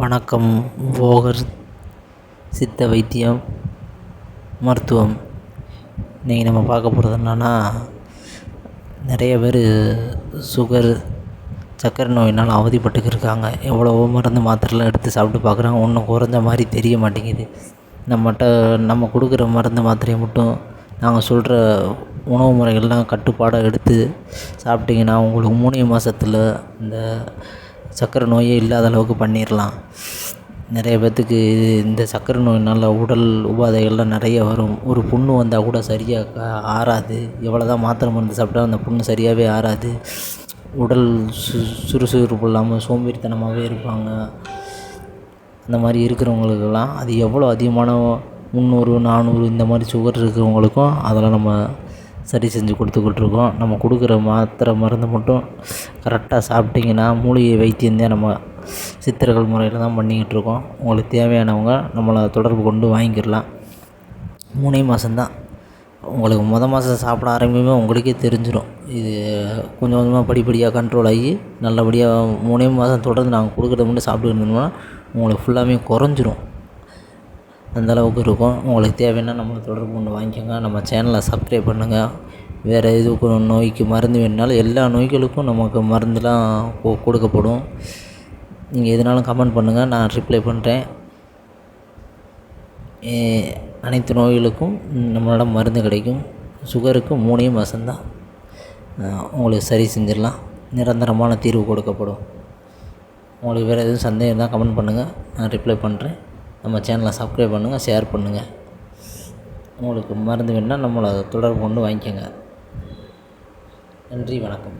வணக்கம் போகர் சித்த வைத்தியம் மருத்துவம். இன்றைக்கி நம்ம பார்க்க போகிறது என்னென்னா நிறைய பேர் சுகர் சர்க்கரை நோயினால் அவதிப்பட்டுக்கு இருக்காங்க எவ்வளவோ மருந்து மாத்திரைலாம் எடுத்து சாப்பிட்டு பார்க்குறாங்க. ஒன்றும் குறைஞ்ச மாதிரி தெரிய மாட்டேங்குது. நம்மகிட்ட நம்ம கொடுக்குற மருந்து மாத்திரையை மட்டும் நாங்கள் சொல்கிற உணவு முறைகள்லாம் கட்டுப்பாடாக எடுத்து சாப்பிட்டிங்கன்னா உங்களுக்கு மூணு மாதத்துல இந்த சர்க்கரை நோயே இல்லாத அளவுக்கு பண்ணிடலாம் நிறைய பேர்த்துக்கு இந்த சர்க்கரை நோயினால் உடல் உபாதைகள்லாம் நிறைய வரும். ஒரு புண்ணு வந்தால் கூட சரியாக ஆறாது. எவ்வளோ தான் மாத்திரை மருந்து சாப்பிட்டா அந்த புண்ணு சரியாகவே ஆறாது. உடல் சு சுறுசுறுப்பு இல்லாமல் சோம்பேறித்தனமாகவே இருப்பாங்க. அந்த மாதிரி இருக்கிறவங்களுக்கெல்லாம் அது எவ்வளோ அதிகமான முந்நூறு நானூறு இந்த மாதிரி சுகர் இருக்கிறவங்களுக்கும் அதெல்லாம் நம்ம சரி செஞ்சு கொடுத்துக்கிட்ருக்கோம் நம்ம கொடுக்குற மாத்திரை மருந்து மட்டும் கரெக்டாக சாப்பிட்டிங்கன்னா மூலிகை வைத்தியம் நம்ம சித்தர்கள் முறையில் தான் பண்ணிக்கிட்டு இருக்கோம் உங்களுக்கு தேவையானவங்க நம்மளை தொடர்பு கொண்டு வாங்கிக்கிடலாம் மூணே மாதம்தான் உங்களுக்கு முத மாதம் சாப்பிட ஆரம்பிக்கும்போது உங்களுக்கே தெரிஞ்சிடும் இது கொஞ்சம் கொஞ்சமாக படிப்படியாக கண்ட்ரோல் ஆகி நல்லபடியாக மூணே மாதம் தொடர்ந்து நாங்கள் கொடுக்குறத மட்டும் சாப்பிட்டு இருந்தோம்னா உங்களுக்கு ஃபுல்லாமே குறைஞ்சிரும். அந்தளவுக்கு இருக்கும். உங்களுக்கு தேவைன்னா நம்மளை தொடர்பு கொண்டு வாங்கிக்கோங்க. நம்ம சேனலை சப்ஸ்கிரைப் பண்ணுங்கள் வேறு எதுக்கு நோய்க்கு மருந்து வேணுனாலும் எல்லா நோய்களுக்கும் நமக்கு மருந்துலாம் கொ கொடுக்கப்படும். நீங்கள் எதுனாலும் கமெண்ட் பண்ணுங்கள் நான் ரிப்ளை பண்ணுறேன் அனைத்து நோய்களுக்கும் நம்மளோட மருந்து கிடைக்கும். சுகருக்கு மூணையும் வசந்தான். உங்களுக்கு சரி செஞ்சிடலாம். நிரந்தரமான தீர்வு கொடுக்கப்படும். உங்களுக்கு வேறு எதுவும் சந்தேகம் இருந்தால் கமெண்ட் பண்ணுங்கள் நான் ரிப்ளை பண்ணுறேன் நம்ம சேனலை சப்ஸ்கிரைப் பண்ணுங்கள் ஷேர் பண்ணுங்கள் உங்களுக்கு மருந்து வேணுன்னா நம்மளை தொடர்பு கொண்டு வாங்கிக்கோங்க. நன்றி வணக்கம்.